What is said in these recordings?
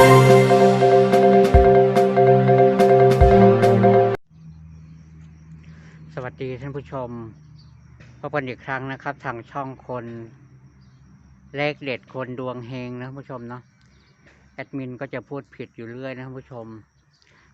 สวัสดีท่านผู้ชมพบกันอีกครั้งนะครับ ทางช่องคนเลขเด็ดคนดวงเฮงนะท่านผู้ชมเนาะแอดมินก็จะพูดผิดอยู่เรื่อยนะท่านผู้ชม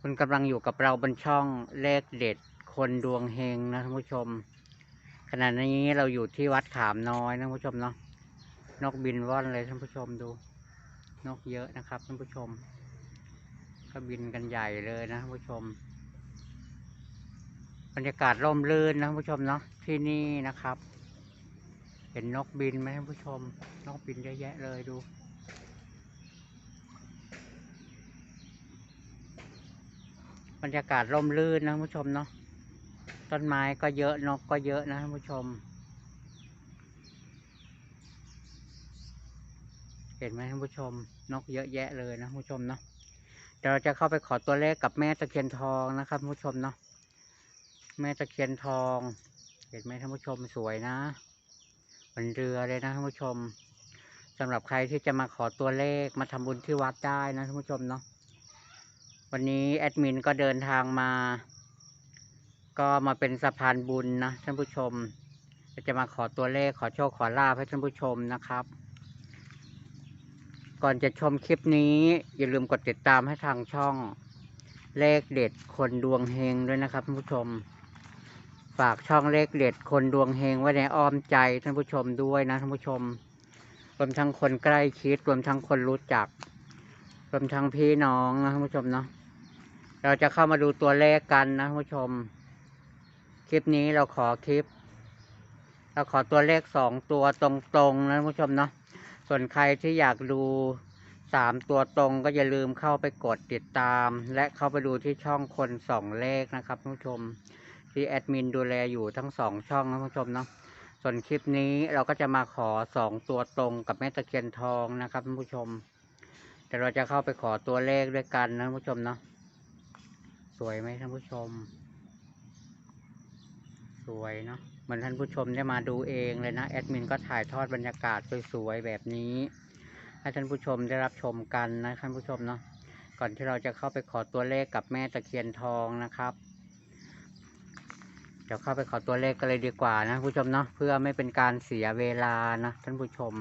คุณกำลังอยู่กับเราบนช่องเลขเด็ดคนดวงเฮงนะท่านผู้ชมขณะนี้เราอยู่ที่วัดขามน้อยนะท่านผู้ชมเนาะนกบินว่อนเลยท่านผู้ชมดู นกเยอะนะครับท่านผู้ชมก็บินกันใหญ่เลยนะท่านผู้ชม บรรยากาศร่มรื่นนะท่านผู้ชมเนาะที่นี่นะครับ เห็นนกบินไหมท่านผู้ชม นกบินเยอะแยะเลยดูบรรยากาศร่มรื่นนะท่านผู้ชมเนาะต้นไม้ก็เยอะนกก็เยอะนะท่านผู้ชม เห็นไหมท่านผู้ชมนกเยอะแยะเลยนะท่านผู้ชมเนาะเดี๋ยวเราจะเข้าไปขอตัวเลขกับแม่ตะเคียนทองนะครับท่านผู้ชมเนาะแม่ตะเคียนทอง เห็นไหมท่านผู้ชมสวยนะบนเรือเลยนะท่านผู้ชมสำหรับใครที่จะมาขอตัวเลขมาทำบุญที่วัดได้นะท่านผู้ชมเนาะวันนี้แอดมินก็เดินทางมา ก็มาเป็นสะพานบุญนะท่านผู้ชมจะมาขอตัวเลขขอโชคขอลาภให้ท่านผู้ชมนะครับ ก่อนจะชมคลิปนี้ อย่าลืมกดติดตามให้ทางช่อง เลขเด็ดคนดวงเฮงด้วยนะครับท่านผู้ชม ฝากช่องเลขเด็ดคนดวงเฮงไว้ในอ้อมใจท่านผู้ชมด้วยนะท่านผู้ชม รวมทั้งคนใกล้ชิดรวมทั้งคนรู้จัก รวมทั้งพี่น้องนะท่านผู้ชมเนาะเราจะเข้ามาดูตัวเลขกันนะท่านผู้ชม คลิปนี้เราขอคลิป เราขอตัวเลขสองตัวตรงๆนะท่านผู้ชมเนาะ ส่วนใครที่อยากดูสามตัวตรงก็อย่าลืมเข้าไปกดติดตาม และเข้าไปดูที่ช่องคนสองเลขนะครับท่านผู้ชมที่แอดมินดูแลอยู่ทั้งสองช่องนะท่านผู้ชมเนาะส่วนคลิปนี้เราก็จะมาขอสองตัวตรงกับแม่ตะเคียนทองนะครับท่านผู้ชมแต่เราจะเข้าไปขอตัวเลขด้วยกันนะท่านผู้ชมเนาะสวยไหมท่านผู้ชม สวยเนาะ มือนท่านผู้ชมได้มาดูเองเลยนะแอดมินก็ถ่ายทอดบรรยากาศสวยๆแบบนี้ ให้ท่านผู้ชมได้รับชมกันนะท่านผู้ชมเนาะก่อนที่เราจะเข้าไปขอตัวเลขกับแม่ตะเคียนทองนะครับเดี๋ยวเข้าไปขอตัวเลขกันเลยดีกว่านะผู้ชมเนาะเพื่อไม่เป็นการเสียเวลานะท่านผู้ชม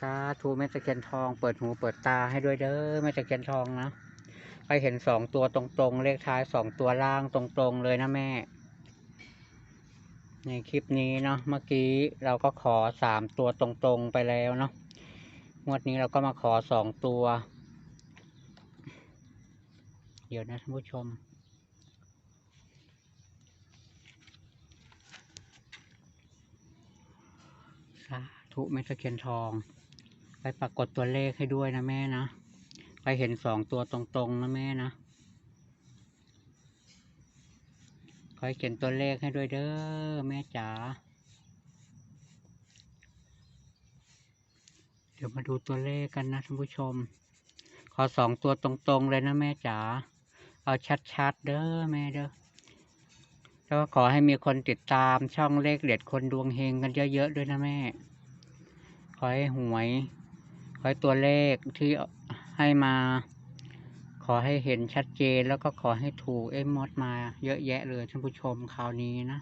สาธุแม่ตะเคียนทองเปิดหูเปิดตาให้ด้วยเด้อแม่ตะเคียนทองนะไปเห็นสองตัวตรงๆ เลขท้ายสองตัวล่างตรงๆเลยนะแม่ ในคลิปนี้เนาะเมื่อกี้เราก็ขอสามตัวตรงๆไปแล้วเนาะงวดนี้เราก็มาขอสองตัว เดี๋ยวนะท่านผู้ชมสาธุแม่ตะเคียนทอง ไปปรากฏตัวเลขให้ด้วยนะแม่นะ ไปเห็นสองตัวตรงๆนะแม่นะ อยเขียนตัวเลขให้ด้วยเด้อแม่จ๋า เดี๋ยวมาดูตัวเลขกันนะท่านผู้ชม ขอสองตัวตรงๆเลยนะแม่จ๋า เอาชัดๆเด้อแม่เด้อแล้วก็ขอให้มีคนติดตามช่องเลขเด็ดคนดวงเฮงกันเยอะๆด้วยนะแม่ ขอให้หวย ขอให้ตัวเลขที่ให้มา ขอให้เห็นชัดเจนแล้วก็ขอให้ถูกเอ็มมดมาเยอะแยะเลยท่านผู้ชมคราวนี้นะ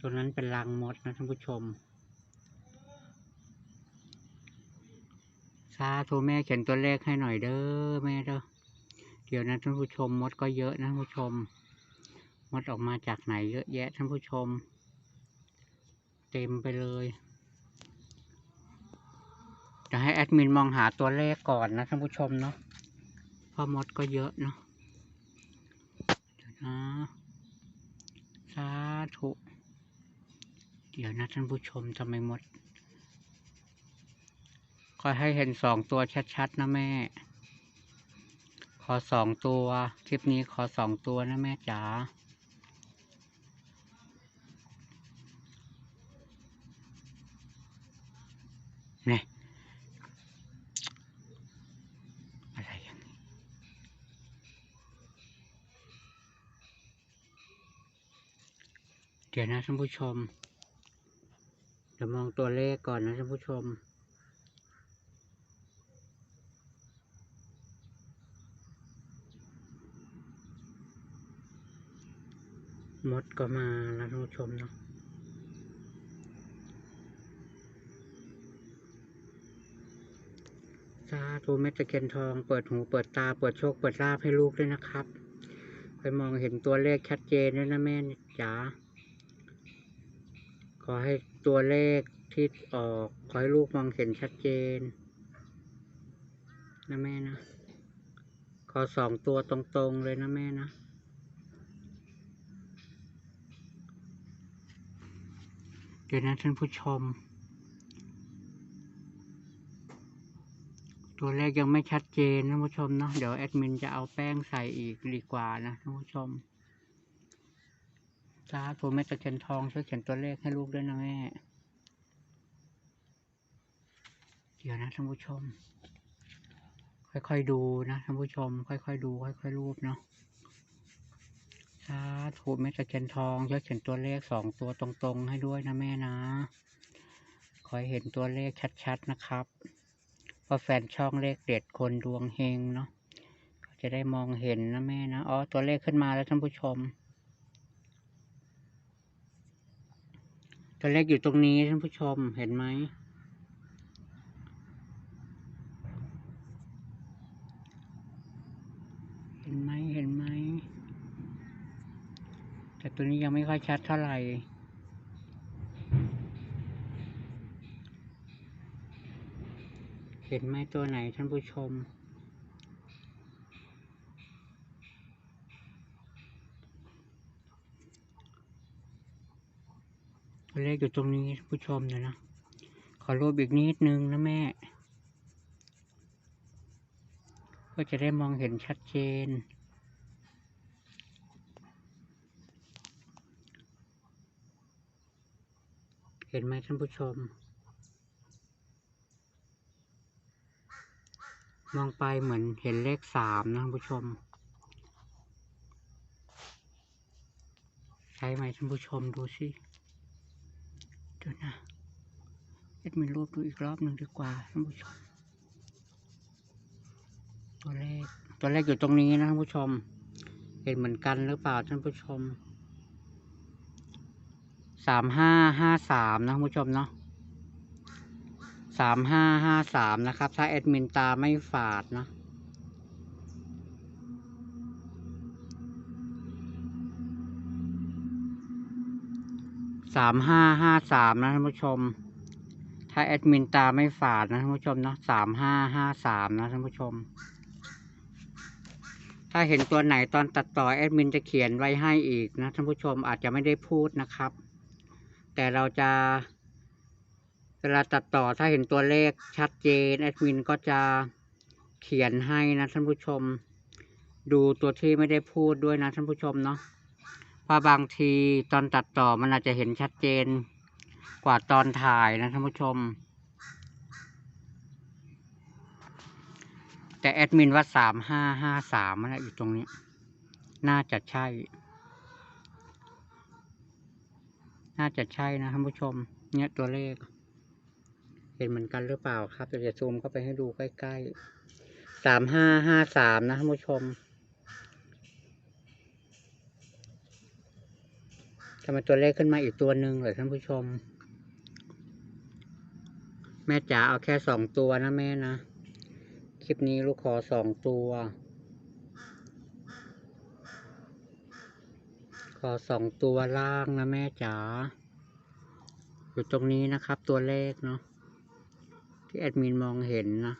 ตัวนั้นเป็นรังมดนะท่านผู้ชมสาธุแม่เขียนตัวเลขให้หน่อยเด้อแม่เด้อเดี๋ยวนะท่านผู้ชมมดก็เยอะนะท่านผู้ชม มดออกมาจากไหนเยอะแยะท่านผู้ชม เต็มไปเลย แอดมินมองหาตัวเลขก่อนนะท่านผู้ชมเนาะเพราะมดก็เยอะเนาะเดี๋ยวนะสาธุเดี๋ยวนะท่านผู้ชมทำไมมดคอให้เห็นสองตัวชัดๆนะแม่ ขอสองตัว คลิปนี้ขอสองตัวนะแม่จ๋า ดี๋ยวนะท่านผู้ชม เดี๋ยวมองตัวเลขก่อนนะท่านผู้ชม มดก็มาแล้วท่านผู้ชมเนาะซาธุเม็ดตะเคียนทอง เปิดหูเปิดตา เปิดโชค เปิดลาภให้ลูกด้วยนะครับ ไปมองเห็นตัวเลขชัดเจนด้วยนะแม่จ๋า ขอให้ตัวเลขที่ออก ขอให้ลูกมองเห็นชัดเจน นะแม่นะ ขอสองตัวตรงๆเลยนะแม่นะเดี๋ยวนะท่านผู้ชม ตัวเลขยังไม่ชัดเจนนะท่านผู้ชมเนาะเดี๋ยวแอดมินจะเอาแป้งใส่อีกดีกว่านะท่านผู้ชม สาธุแม่ตะเคียนทองช่วยเขียนตัวเลขให้ลูกด้วยนะแม่ เดี๋ยวนะท่านผู้ชม ค่อยๆดูนะท่านผู้ชม ค่อยๆดู ค่อยๆรูปเนาะสาธุแม่ตะเคียนทองช่วยเขียนตัวเลขสองตัวตรงๆ ให้ด้วยนะแม่นะ ขอให้เห็นตัวเลขชัดๆนะครับเพราะแฟนช่องเลขเด็ดคนดวงเฮงเนาะจะได้มองเห็นนะแม่นะ อ๋อ ตัวเลขขึ้นมาแล้วท่านผู้ชม ตัวเลขอยู่ตรงนี้ท่านผู้ชมเห็นไหม เห็นไหมเห็นไหม แต่ตัวนี้ยังไม่ค่อยชัดเท่าไหร่เห็นไหมตัวไหนท่านผู้ชม ตัวเลขอยู่ตรงนี้ผู้ชมเดี๋ยวนะ ขอรูปอีกนิดนึงนะแม่เพื่อจะได้มองเห็นชัดเจน เห็นไหมท่านผู้ชม มองไปเหมือนเห็นเลขสามนะท่านผู้ชมใช่ไหมท่านผู้ชมดูสิ ดูนะเอ็ดมินรูปดูอีกรอบหนึ่งดีกว่าท่านผู้ชม ตัวเลขตัวเลขอยู่ตรงนี้นะท่านผู้ชม เห็นเหมือนกันหรือเปล่าท่านผู้ชมสามห้าห้าสามนะท่านผู้ชมเนาะสามห้าห้าสามนะครับ ถ้าแอดมินตาไม่ฝาดเนาะ สามห้าห้าสามนะท่านผู้ชม ถ้าแอดมินตาไม่ฝาดนะท่านผู้ชมเนาะสามห้าห้าสามนะท่านผู้ชม ถ้าเห็นตัวไหนตอนตัดต่อแอดมินจะเขียนไว้ให้อีกนะท่านผู้ชมอาจจะไม่ได้พูดนะครับ แต่เราจะเวลาตัดต่อถ้าเห็นตัวเลขชัดเจนแอดมินก็จะเขียนให้นะท่านผู้ชม ดูตัวที่ไม่ได้พูดด้วยนะท่านผู้ชมเนาะ เพราบางทีตอนตัดต่อมันอาจจะเห็นชัดเจนกว่าตอนถ่ายนะท่านผู้ชม แต่แอดมินว่าสามห้าห้าสามมันอยู่ตรงนี้ น่าจะใช่ น่าจะใช่นะท่านผู้ชม เนี่ยตัวเลข เห็นเหมือนกันหรือเปล่าครับเดี๋ยวจะซูมเข้าไปให้ดูใกล้ๆสามห้าห้าสามนะท่านผู้ชม ทำไมตัวเลขขึ้นมาอีกตัวหนึ่งเหรอท่านผู้ชม แม่จ๋าเอาแค่สองตัวนะแม่นะ คลิปนี้ลูกขอสองตัว ขอสองตัวล่างนะแม่จ๋า อยู่ตรงนี้นะครับตัวเลขเนาะที่แอดมินมองเห็นนะ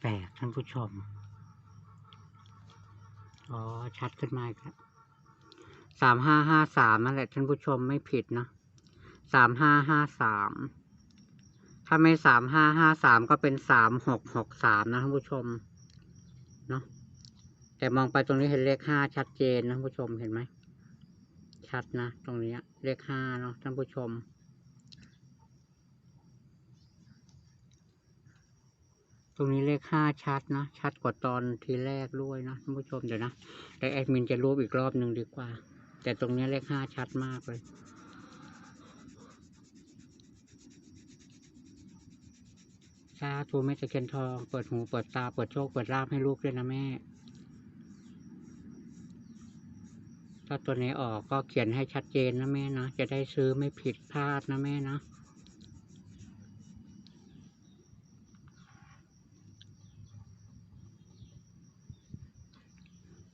แปลกท่าน ผู้ชม อ๋อ ชัดขึ้นมาอีกแล้วสามห้าห้าสามนั่นแหละท่านผู้ชมไม่ผิดนะสามห้าห้าสามถ้าไม่สามห้าห้าสามก็เป็นสามหกหกสามนะท่านผู้ชม เนาะแต่มองไปตรงนี้เห็นเลขห้าชัดเจนนะท่านผู้ชมเห็นไหมชัดนะ ตรงนี้เลขห้าเนาะท่านผู้ชม ตรงนี้เลขห้าชัดนะ ชัดกว่าตอนทีแรกด้วยนะท่านผู้ชมเดี๋ยวนะ แต่แอดมินจะรูปอีกรอบหนึ่งดีกว่า แต่ตรงนี้เลขห้าชัดมากเลยสาธุแม่ตะเคียนทอง เปิดหู เปิดตา เปิดโชค เปิดลาภให้ลูกด้วยนะแม่ ถ้าตัวไหนออกก็เขียนให้ชัดเจนนะแม่นะ จะได้ซื้อไม่ผิดพลาดนะแม่นะ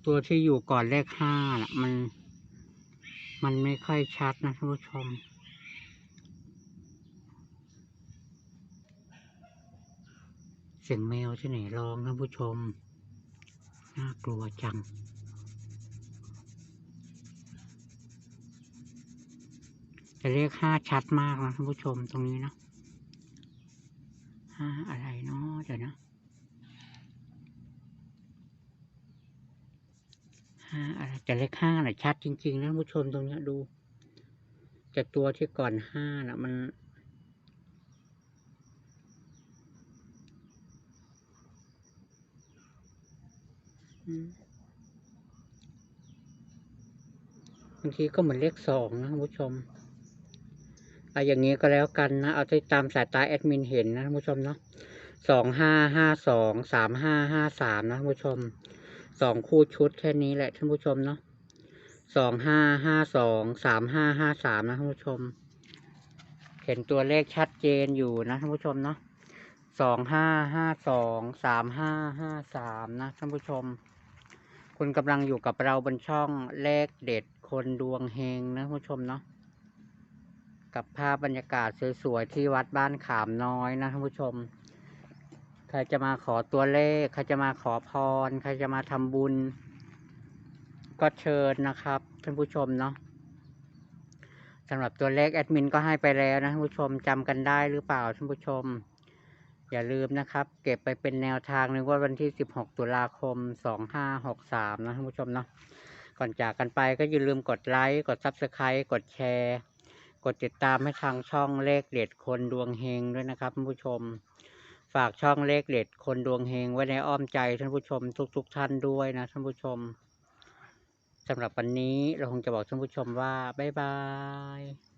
ตัวที่อยู่ก่อนเลขห้าน่ะ มัน มันไม่ค่อยชัดนะท่านผู้ชม เสียงแมวที่ไหนร้องท่านผู้ชม น่ากลัวจังจะเรียกห้าชัดมากนะท่านผู้ชมตรงนี้นะห้าอะไรเนาะเดี๋ยวนะ ห้าอะไรแต่เลขห้าน่ะชัดจริงๆนะผู้ชมตรงเนี้ยดูจากตัวที่ก่อนห้าน่ะมัน บางทีก็เหมือนเลขสองนะผู้ชมอาอย่างนี้ก็แล้วกันนะ เอาที่ตามสายตาแอดมินเห็นนะผู้ชมเนาะสองห้าห้าสองสามห้าห้าสามนะผู้ชม สองคู่ชุดแค่นี้แหละท่านผู้ชมเนาะสองห้าห้าสองสามห้าห้าสามนะท่านผู้ชม เห็นตัวเลขชัดเจนอยู่นะท่านผู้ชมเนาะสองห้าห้าสองสามห้าห้าสามนะท่านผู้ชม คุณกำลังอยู่กับเราบนช่องเลขเด็ดคนดวงเฮงนะท่านผู้ชมเนาะกับภาพบรรยากาศสวยๆที่วัดบ้านขามน้อยนะท่านผู้ชม ใครจะมาขอตัวเลข ใครจะมาขอพร ใครจะมาทำบุญ ก็เชิญนะครับท่านผู้ชมเนาะสำหรับตัวเลขแอดมินก็ให้ไปแล้วนะท่านผู้ชมจำกันได้หรือเปล่าท่านผู้ชม อย่าลืมนะครับ เก็บไปเป็นแนวทางในงวดวันที่ 16 ตุลาคม 2563 นะท่านผู้ชมเนาะก่อนจากกันไปก็อย่าลืมกดไลค์ กด Subscribe กดแชร์ กดติดตามให้ทางช่องเลขเด็ดคนดวงเฮงด้วยนะครับท่านผู้ชม ฝากช่องเลขเด็ดคนดวงเฮงไว้ในอ้อมใจท่านผู้ชมทุกๆทท่านด้วยนะท่านผู้ชมสำหรับวันนี้เราคงจะบอกท่านผู้ชมว่า บ๊ายบาย